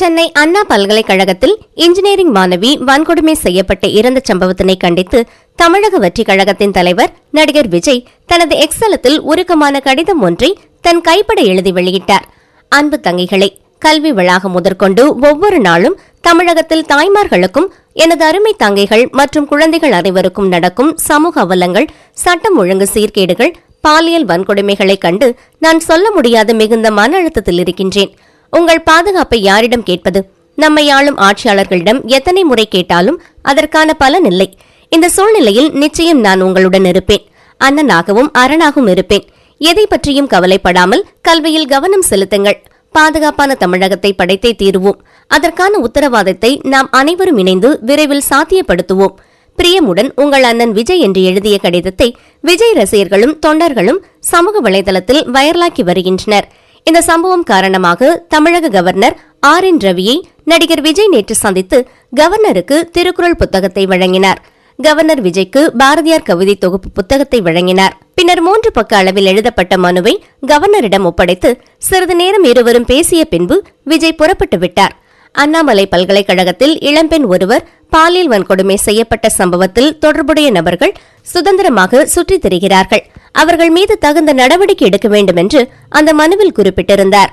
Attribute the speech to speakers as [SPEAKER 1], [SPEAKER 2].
[SPEAKER 1] சென்னை அண்ணா பல்கலைக்கழகத்தில் இன்ஜினியரிங் மாணவி வன்கொடுமை செய்யப்பட்டு இறந்த சம்பவத்தினை கண்டித்து தமிழக வெற்றிக் கழகத்தின் தலைவர் நடிகர் விஜய் தனது எக்ஸலத்தில் உருக்கமான கடிதம் ஒன்றை தன் கைப்பட எழுதி வெளியிட்டார். அன்பு தங்கைகளே கல்வி வளாகம் முதற்கொண்டு ஒவ்வொரு நாளும் தமிழகத்தில் தாய்மார்களுக்கும் எனது அருமை தங்கைகள் மற்றும் குழந்தைகள் அனைவருக்கும் நடக்கும் சமூக அவலங்கள் சட்டம் ஒழுங்கு சீர்கேடுகள் பாலியல் வன்கொடுமைகளைக் கண்டு நான் சொல்ல முடியாத மிகுந்த மன அழுத்தத்தில் இருக்கின்றேன். உங்கள் பாதுகாப்பை யாரிடம் கேட்பது? நம்மை ஆளும் ஆட்சியாளர்களிடம் எத்தனை முறை கேட்டாலும் அதற்கான பலன் இல்லை. இந்த சூழ்நிலையில் நிச்சயம் நான் உங்களுடன் இருப்பேன். அண்ணனாகவும் அரணாகவும் இருப்பேன். எதை பற்றியும் கவலைப்படாமல் கல்வியில் கவனம் செலுத்துங்கள். பாதுகாப்பான தமிழகத்தை படைத்தே தீருவோம். அதற்கான உத்தரவாதத்தை நாம் அனைவரும் இணைந்து விரைவில் சாத்தியப்படுத்துவோம். பிரியமுடன் உங்கள் அண்ணன் விஜய் என்று எழுதிய கடிதத்தை விஜய் ரசிகர்களும் தொண்டர்களும் சமூக வலைதளத்தில் வைரலாக்கி வருகின்றனர். இந்த சம்பவம் காரணமாக தமிழக கவர்னர் ஆர் என் ரவியை நடிகர் விஜய் நேற்று சந்தித்து கவர்னருக்கு திருக்குறள் புத்தகத்தை வழங்கினார். கவர்னர் விஜய்க்கு பாரதியார் கவிதை தொகுப்பு புத்தகத்தை வழங்கினார். பின்னர் மூன்று பக்க அளவில் எழுதப்பட்ட மனுவை கவர்னரிடம் ஒப்படைத்து சிறிது நேரம் இருவரும் பேசிய பின்பு விஜய் புறப்பட்டு விட்டார். அண்ணாமலை பல்கலைக்கழகத்தில் இளம்பெண் ஒருவர் பாலியல் வன்கொடுமை செய்யப்பட்ட சம்பவத்தில் தொடர்புடைய நபர்கள் சுதந்திரமாக சுற்றித் திரிகிறார்கள். அவர்கள் மீது தகுந்த நடவடிக்கை எடுக்க வேண்டும் என்று அந்த மனுவில் குறிப்பிட்டிருந்தார்.